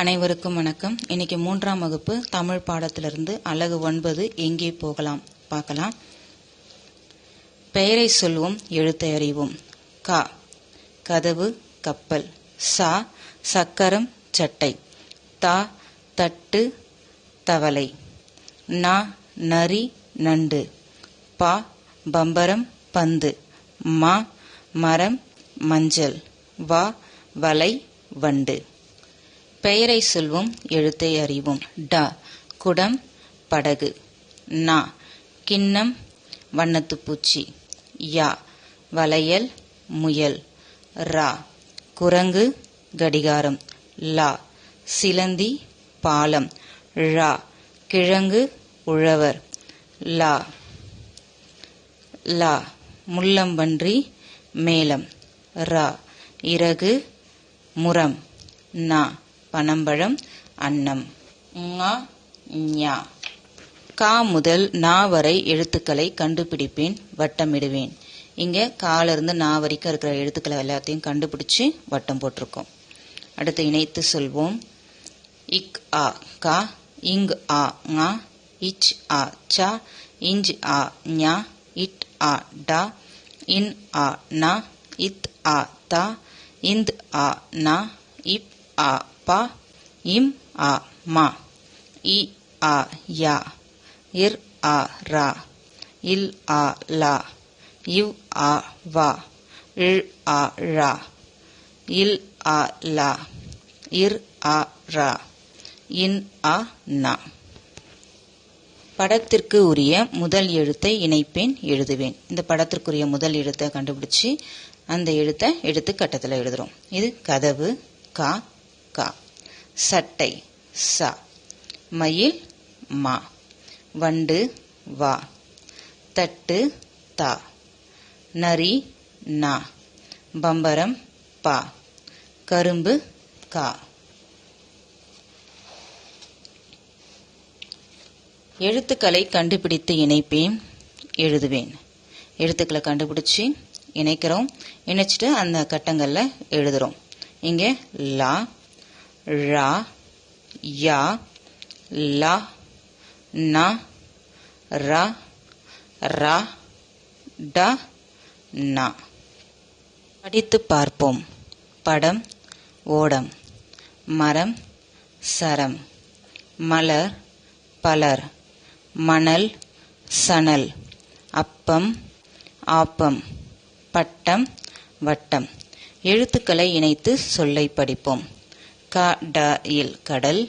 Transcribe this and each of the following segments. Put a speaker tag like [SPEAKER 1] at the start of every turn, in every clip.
[SPEAKER 1] அனைவருக்கும் வணக்கம். இன்னைக்கு மூன்றாம் வகுப்பு தமிழ் பாடத்திலிருந்து அழகு ஒன்பது எங்கே போகலாம்? பார்க்கலாம். பெயரை சொல்வோம் எழுத்தை அறிவோம். கா கதவு கப்பல். சா சக்கரம் சட்டை. தா தட்டு தவளை. நா நரி நண்டு. பா பம்பரம் பந்து. மா மரம் மஞ்சள். வா வலை வண்டு. பெயரை சொல்வோம் எழுத்தை அறிவோம். ட குடம் படகு. நா கிண்ணம் வண்ணத்துப்பூச்சி. யா வளையல் முயல். ரா குரங்கு கடிகாரம். லா சிலந்தி பாலம். ழா கிழங்கு உழவர். லா லா முள்ளம்பன்றி மேளம். ரா இறகு முரம். நா பனம்பழம் அன்னம். ஞா ஞா. கா முதல் நா வரை எழுத்துக்களை கண்டுபிடிப்பேன் வட்டமிடுவேன். இங்கே காலிருந்து நா வரைக்கும் இருக்கிற எழுத்துக்களை எல்லாத்தையும் கண்டுபிடிச்சு வட்டம் போட்டிருக்கோம். அடுத்து இணைத்து சொல்வோம். இக் ஆ கா இங் ஆ ஙா இச் ஆ சா இஞ்ச் ஆ ஞா இட் ஆ டா இன் ஆ நா இத் ஆ தா இந்த் ஆ நா இப் ஆ பா இம் ஆ மா. இ ஆ யா. இர் ஆ ரா. இல் ஆ லா. இவ் ஆ வா. இழ் ஆ ழா. இல் ஆ லா. இர் ஆ ரா. இன் ஆ நா. படத்திற்கு உரிய முதல் எழுத்தை இணைப்பேன் எழுதுவேன். இந்த படத்திற்குரிய முதல் எழுத்தை கண்டுபிடிச்சு அந்த எழுத்தை எடுத்து கட்டத்தில் எழுதுறோம். இது கதவு கா கா. சட்டை சா. மயில் மா. வண்டு வா. தட்டு தா. நரி நா. பம்பரம் பா. கரும்பு கா. எழுத்துக்களை கண்டுபிடித்து இணைப்பேன் எழுதுவேன். எழுத்துக்களை கண்டுபிடிச்சி இணைக்கிறோம். இணைச்சிட்டு அந்த கட்டங்களில் எழுதுகிறோம் இங்கே லா ழா யா லா ந ரா ர ட ந. படித்து பார்ப்போம். படம் ஓடம். மரம் சரம். மலர் பலர். மணல் சணல். அப்பம் ஆப்பம். பட்டம் வட்டம். எழுத்துக்களை இணைத்து சொல்லை படிப்போம். க ட இல் கடல்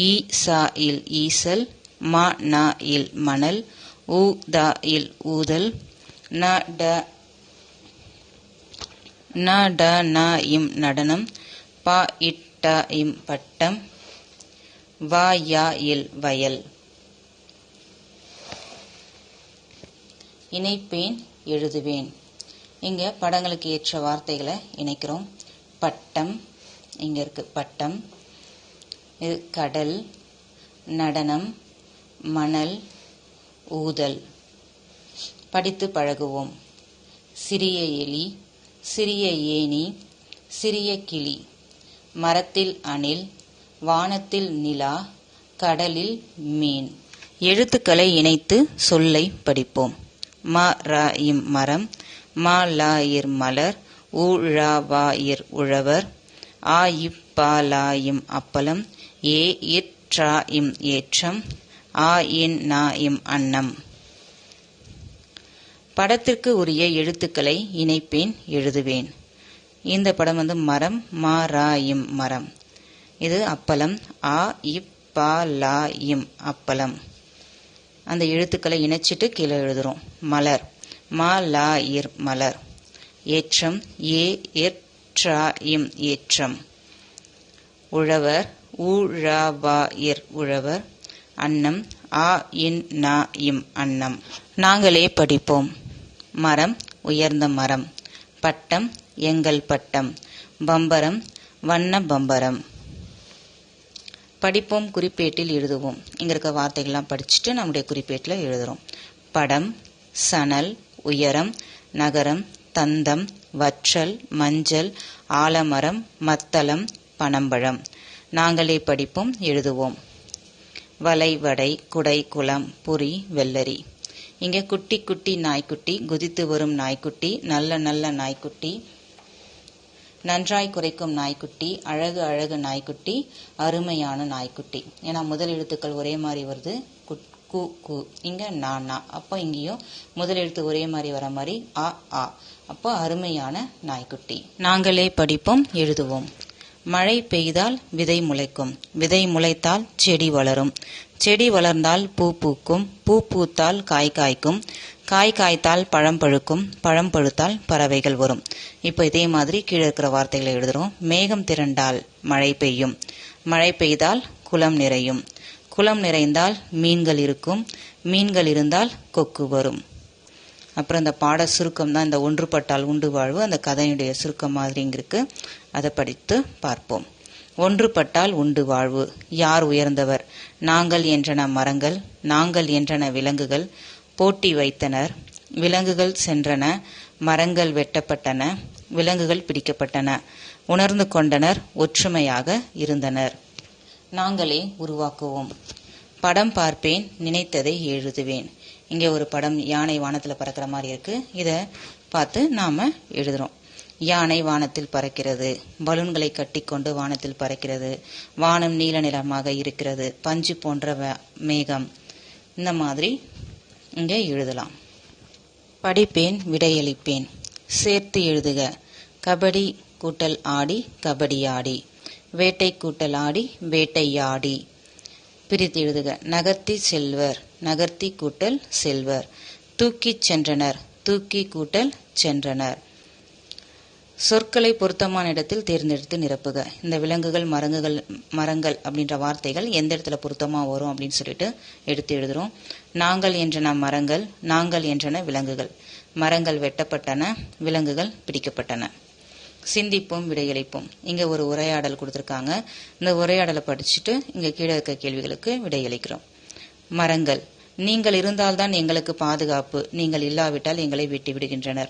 [SPEAKER 1] ஈ சா இல் ஈசல் ம ந இல் மணல் ஊ த இல் ஊதல் ந ட ந ட ந இம் நடனம் ப இட்ட இம் பட்டம் வா யா இல் வயல். இணைப்பேன் எழுதுவேன். இங்கே படங்களுக்கு ஏற்ற வார்த்தைகளை இணைக்கிறோம். பட்டம் இங்கே இருக்குது பட்டம் இது கடல் நடனம் மணல் ஊதல். படித்து பழகுவோம். சிறிய எலி சிறிய ஏணி சிறிய கிளி. மரத்தில் அணில் வானத்தில் நிலா கடலில் மீன். எழுத்துக்களை இணைத்து சொல்லை படிப்போம். ம ர இம் மரம் ம லாயிர் இர் மலர் உ ழ வா இர் உழவர் ஆ இப்பாலாயும் பா அப்பளம் ஏ இட் ட்ரா இம் ஏற்றம் ஆ இன் நா இம் அன்னம். படத்திற்கு உரிய எழுத்துக்களை இணைப்பேன் எழுதுவேன். இந்த படம் வந்து மரம் மா ரா இம் மரம். இது அப்பளம் ஆ இப் பா லா இம் அப்பளம் அந்த எழுத்துக்களை இணைச்சிட்டு கீழே எழுதுறோம். மலர் மா லா இர் மலர். ஏற்றம் ஏ எற் ட்ரா இம் ஏற்றம். உழவர் உழவாயிர் உழவர். அன்னம் ஆ இன் நா இம் அன்னம். நாங்களே படிப்போம். மரம் உயர்ந்த மரம். பட்டம் எங்கள் பட்டம். பம்பரம் வண்ண பம்பரம். படிப்போம் குறிப்பேட்டில் எழுதுவோம். இங்க இருக்க வார்த்தைகள்லாம் படிச்சுட்டு நம்முடைய குறிப்பேட்டில் எழுதுறோம். படம் சணல் உயரம் நகரம் தந்தம் வற்றல் மஞ்சள் ஆலமரம் மத்தளம் பனம்பழம். நாங்களே படிப்போம் எழுதுவோம். வலை வடை குடை குளம் புரி வெள்ளரி. இங்கே குட்டி குட்டி நாய்க்குட்டி குதித்து வரும் நாய்க்குட்டி நல்ல நல்ல நாய்க்குட்டி. நன்றாய் குறைக்கும் நாய்க்குட்டி அழகு அழகு நாய்க்குட்டி அருமையான நாய்க்குட்டி. ஏன்னா முதல் எழுத்துக்கள் ஒரே மாதிரி வருது குட்- கு கு. இங்கே நா நா. அப்போ இங்கேயும் முதல் எழுத்து ஒரே மாதிரி வர மாதிரி ஆ ஆ. அப்போ அருமையான நாய்க்குட்டி. நாங்களே படிப்போம் எழுதுவோம். மழை பெய்தால் விதை முளைக்கும். விதை முளைத்தால் செடி வளரும். செடி வளர்ந்தால் பூ பூக்கும். பூ பூத்தால் காய் காய்க்கும். காய் காய்த்தால் பழம் பழுக்கும். பழம் பழுத்தால் பறவைகள் வரும். இப்போ இதே மாதிரி கீழே இருக்கிற வார்த்தைகளை எழுதுறோம். மேகம் திரண்டால் மழை பெய்யும். மழை பெய்தால் குளம் நிறையும். குளம் நிறைந்தால் மீன்கள் இருக்கும் மீன்கள் இருந்தால் கொக்கு வரும். அப்புறம் இந்த பாட சுருக்கம் தான் இந்த ஒன்றுபட்டால் உண்டு வாழ்வு அந்த கதையுடைய சுருக்கம் மாதிரிங்கிருக்கு அதை படித்து பார்ப்போம். ஒன்றுபட்டால் உண்டு வாழ்வு யார் உயர்ந்தவர்? நாங்கள் என்றன மரங்கள் நாங்கள் என்றன விலங்குகள் போட்டி வைத்தனர் விலங்குகள் சென்றன மரங்கள் வெட்டப்பட்டன விலங்குகள் பிடிக்கப்பட்டன. உணர்ந்து கொண்டனர் ஒற்றுமையாக இருந்தனர். நாங்களே உருவாக்குவோம். படம் பார்ப்பேன் நினைத்ததை எழுதுவேன். இங்கே ஒரு படம் யானை வானத்தில் பறக்கிற மாதிரி இருக்கு. இதை பார்த்து நாம எழுதுறோம். யானை வானத்தில் பறக்கிறது. பலூன்களை கட்டிக்கொண்டு வானத்தில் பறக்கிறது. வானம் நீல நிறமாக இருக்கிறது. பஞ்சு போன்ற மேகம். இந்த மாதிரி இங்கே எழுதலாம். படிப்பேன் விடையளிப்பேன். சேர்த்து எழுதுக. கபடி கூட்டல் ஆடி கபடி ஆடி. வேட்டை கூட்டல் ஆடி வேட்டையாடி. பிரித்து எழுதுக. நகர்த்தி செல்வர் நகர்த்தி கூட்டல் செல்வர். தூக்கிச் சென்றனர் தூக்கி கூட்டல் சென்றனர். சொற்களை பொருத்தமான இடத்தில் தேர்ந்தெடுத்து நிரப்புக. இந்த விலங்குகள் மரங்குகள் மரங்கள் அப்படின்ற வார்த்தைகள் எந்த இடத்துல பொருத்தமாக வரும் அப்படின்னு சொல்லிட்டு எடுத்து எழுதுறோம். நாங்கள் என்றன மரங்கள் நாங்கள் என்றன விலங்குகள். மரங்கள் வெட்டப்பட்டன விலங்குகள் பிடிக்கப்பட்டன. சிந்திப்போம் விடையளிப்போம். இங்க ஒரு உரையாடல் கொடுத்துருக்காங்க. இந்த உரையாடலை படிச்சுட்டு இங்க கீழே இருக்க கேள்விகளுக்கு விடையளிக்கிறோம். மரங்கள். நீங்கள் இருந்தால்தான் எங்களுக்கு பாதுகாப்பு. நீங்கள் இல்லாவிட்டால் எங்களை விட்டு விடுகின்றனர்.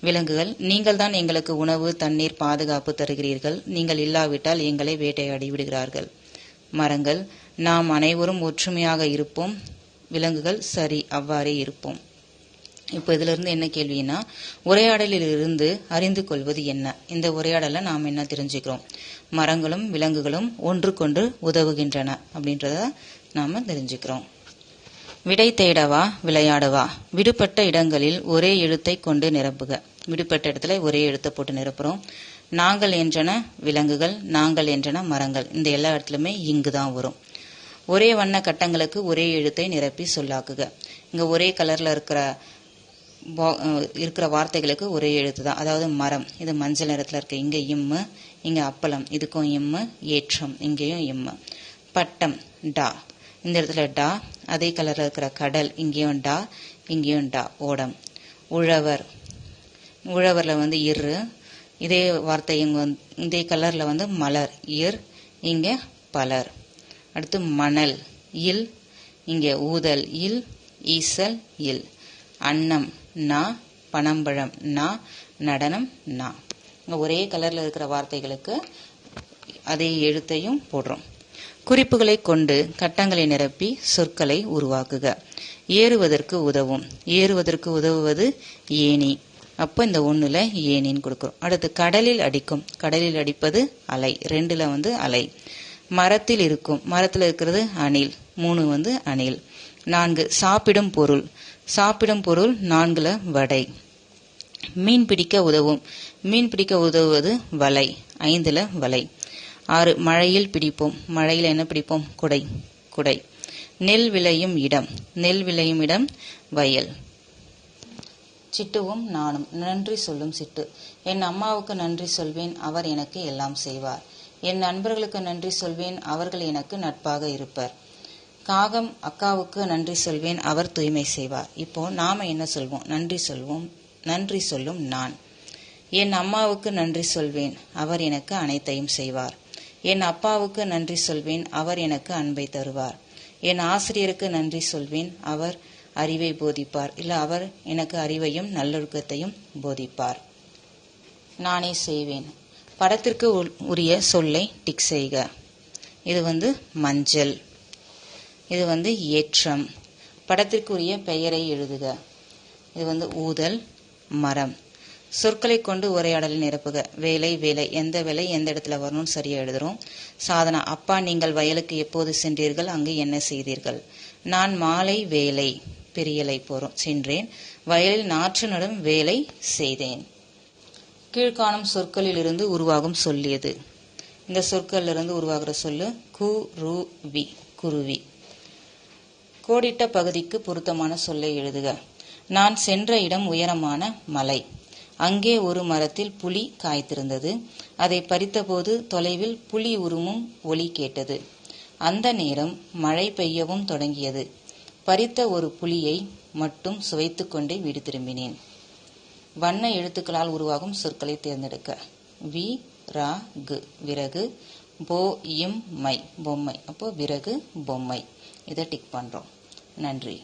[SPEAKER 1] விலங்குகள். நீங்கள் தான் எங்களுக்கு உணவு தண்ணீர் பாதுகாப்பு தருகிறீர்கள். நீங்கள் இல்லாவிட்டால் எங்களை வேட்டையாடி விடுகிறார்கள். மரங்கள். நாம் அனைவரும் ஒற்றுமையாக இருப்போம். விலங்குகள் சரி அவ்வாறே இருப்போம். இப்போ இதிலிருந்து என்ன கேள்வினா உரையாடலில் இருந்து அறிந்து கொள்வது என்ன? இந்த உரையாடலை நாம் என்ன தெரிஞ்சுக்கிறோம்? மரங்களும் விலங்குகளும் ஒன்றுக்கொன்று உதவுகின்றன அப்படின்றத நாம் தெரிஞ்சுக்கிறோம். விடை தேடவா விளையாடவா? விடுபட்ட இடங்களில் ஒரே எழுத்தை கொண்டு நிரப்புக. விடுபட்ட இடத்துல ஒரே எழுத்தை போட்டு நிரப்புறோம். நாங்கள் என்றன விலங்குகள் நாங்கள் என்றன மரங்கள். இந்த எல்லா இடத்துலையுமே இங்கு தான் வரும். ஒரே வண்ண கட்டங்களுக்கு ஒரே எழுத்தை நிரப்பி சொல்லாக்குக. இங்கே ஒரே கலரில் இருக்கிற இருக்கிற வார்த்தைகளுக்கு ஒரே எழுத்து தான் அதாவது மரம். இது மஞ்சள் நிறத்தில் இருக்கு. இங்கே இம்மு இங்கே அப்பளம். இதுக்கும் இம்மு ஏற்றம். இங்கேயும் இம்மு பட்டம். டா. இந்த இடத்துல டா. அதே கலரில் இருக்கிற கடல். இங்கேயும் டா. இங்கேயும் டா. ஓடம். உழவர். உழவரில் வந்து இரு. இதே வார்த்தை இங்கே வந்து இதே கலரில் வந்து மலர். இர் இங்கே பலர். அடுத்து மணல். இல் இங்கே ஊதல். இல் ஈசல். இல். அன்னம். நா பனம்பழம் நா நடனம் நா. ஒரே கலரில் இருக்கிற வார்த்தைகளுக்கு அதே எழுத்தையும் போடுறோம். குறிப்புகளை கொண்டு கட்டங்களை நிரப்பி சொற்களை உருவாக்குக. ஏறுவதற்கு உதவும். ஏறுவதற்கு உதவுவது ஏணி. அப்போ இந்த ஒன்றில் ஏணின்னு கொடுக்குறோம். அடுத்து கடலில் அடிக்கும். கடலில் அடிப்பது அலை. ரெண்டில் வந்து அலை. மரத்தில் இருக்கும். மரத்தில் இருக்கிறது அணில். மூணு வந்து அணில். நான்கு சாப்பிடும் பொருள். சாப்பிடும் பொருள் நான்குல வடை. மீன் பிடிக்க உதவும். மீன் பிடிக்க உதவுவது வலை. ஐந்துல வலை. ஆறு மழையில் பிடிப்போம். மழையில் என்ன பிடிப்போம்? குடை. குடை. நெல் விளையும் இடம். நெல் விளையும் இடம் வயல். சிட்டுவும் நானும். நன்றி சொல்லும் சிட்டு. என் அம்மாவுக்கு நன்றி சொல்வேன். அவர் எனக்கு எல்லாம் செய்வார். என் நண்பர்களுக்கு நன்றி சொல்வேன். அவர்கள் எனக்கு நட்பாக இருப்பர். காகம் அக்காவுக்கு நன்றி சொல்வேன் அவர் தூய்மை செய்வார். இப்போ நாம என்ன சொல்வோம்? நன்றி சொல்வோம் நன்றி சொல்லும் நான். என் அம்மாவுக்கு நன்றி சொல்வேன் அவர் எனக்கு அனைத்தையும் செய்வார். என் அப்பாவுக்கு நன்றி சொல்வேன் அவர் எனக்கு அன்பை தருவார். என் ஆசிரியருக்கு நன்றி சொல்வேன் அவர் அறிவை போதிப்பார். இல்லை அவர் எனக்கு அறிவையும் நல்லொழுக்கத்தையும் போதிப்பார். நானே செய்வேன். படத்திற்கு உரிய சொல்லை டிக் செய்க. இது வந்து மஞ்சள். இது வந்து ஏற்றம். படத்திற்குரிய பெயரை எழுதுக. இது வந்து ஊதல் மரம். சொற்களை கொண்டு உரையாடலை நிரப்புக. வேலை வேலை. எந்த வேலை எந்த இடத்துல வரணும்னு சரியா எழுதுறோம். சாதனா அப்பா நீங்கள் வயலுக்கு எப்போது சென்றீர்கள்? அங்கு என்ன செய்தீர்கள்? நான் மாலை வேலை. பெரியலை போறோம். சென்றேன். வயலில் நாற்று நடும் வேலை செய்தேன். கீழ்காணும் சொற்களில் இருந்து உருவாகும் சொல்லியது. இந்த சொற்களிலிருந்து உருவாகிற சொல்லு கு வி. குருவி. கோடிட்ட பகுதிக்கு பொருத்தமான சொல்லை எழுதுக. நான் சென்ற இடம் உயரமான மலை. அங்கே ஒரு மரத்தில் புலி காய்த்திருந்தது. அதை பறித்தபோது தொலைவில் புலி உருமும் ஒலி கேட்டது. அந்த நேரம் மழை பெய்யவும் தொடங்கியது. பறித்த ஒரு புலியை மட்டும் சுவைத்துக்கொண்டே வீடு திரும்பினேன். வண்ண எழுத்துக்களால் உருவாகும் சொற்களை தேர்ந்தெடுக்க. வி ரா கு. விறகு போ இம் மை. பொம்மை. அப்போ விறகு பொம்மை. இதை டிக் பண்ணுறோம் நன்றி.